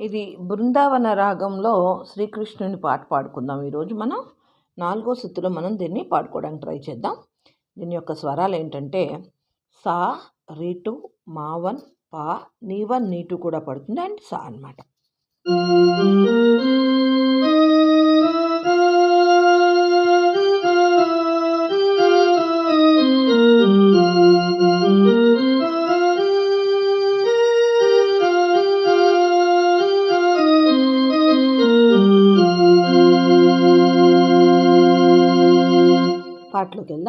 ఇది బృందావన రాగంలో శ్రీకృష్ణుని పాట పాడుకుందాం. ఈరోజు మనం నాలుగో స్థితిలో మనం దీన్ని పాడుకోవడానికి ట్రై చేద్దాం. దీని యొక్క స్వరాలు ఏంటంటే సా రీటు మావన్ పా నీవన్ నీటు కూడా పడుతుంది అండ్ సా అనమాట వాటిలోకి వెళ్ళి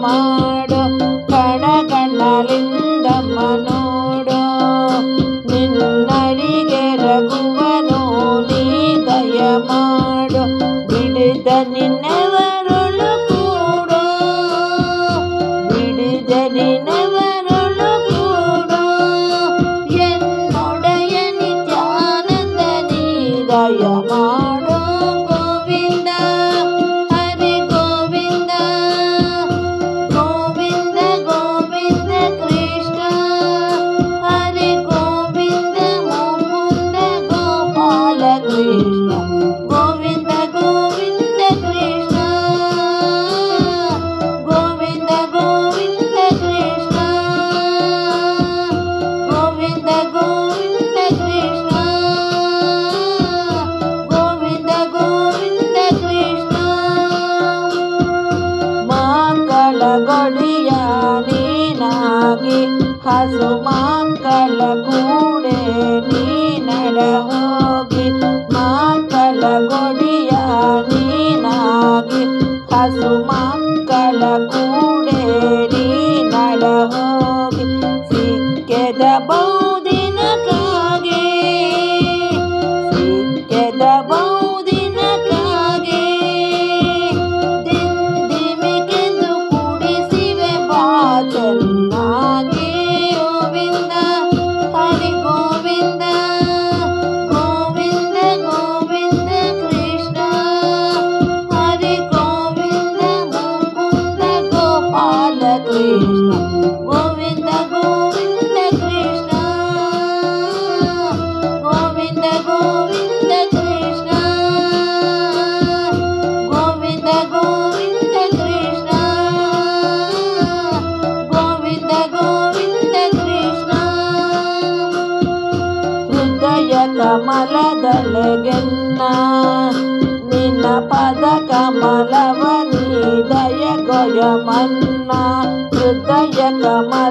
妈。गुडिया देनाल घुरे न ಕಮಲದೊಳಗೆನ್ನ ನಿನ್ನ ಪದ ಕಮಲವನಿ ದಯ ಗೊಯಮನ್ನ ಹೃದಯ ಕಮಲದೊಳಗೆನ್ನ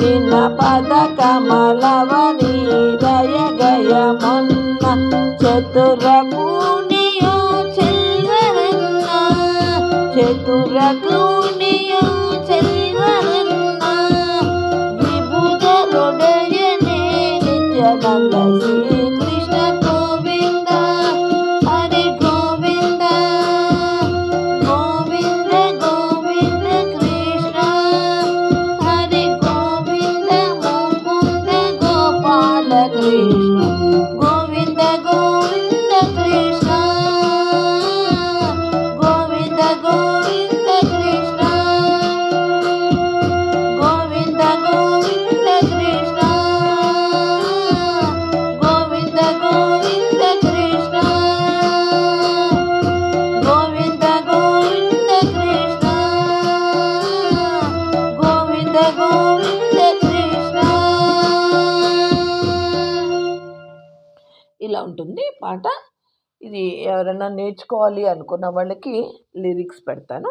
ನಿನ್ನ ಪದ ಕಮಲವನಿ ದಯ ಗಯಮನ್ನ ಚತುರ ಪೂಣಿಯೋ ಚೆಲ್ಲರನ್ನ ಚತುರ ಕೂ love, I love. ఉంటుంది. పాట ఇది ఎవరైనా నేర్చుకోవాలి అనుకున్న వాళ్ళకి లిరిక్స్ పెడతాను.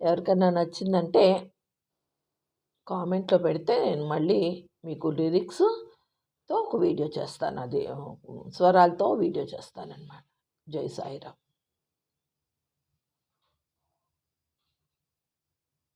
ఎవరికైనా నచ్చిందంటే కామెంట్లో పెడితే నేను మళ్ళీ మీకు లిరిక్స్తో ఒక వీడియో చేస్తాను. అది స్వరాలతో వీడియో చేస్తానన్నమాట. జై సాయిరామ్.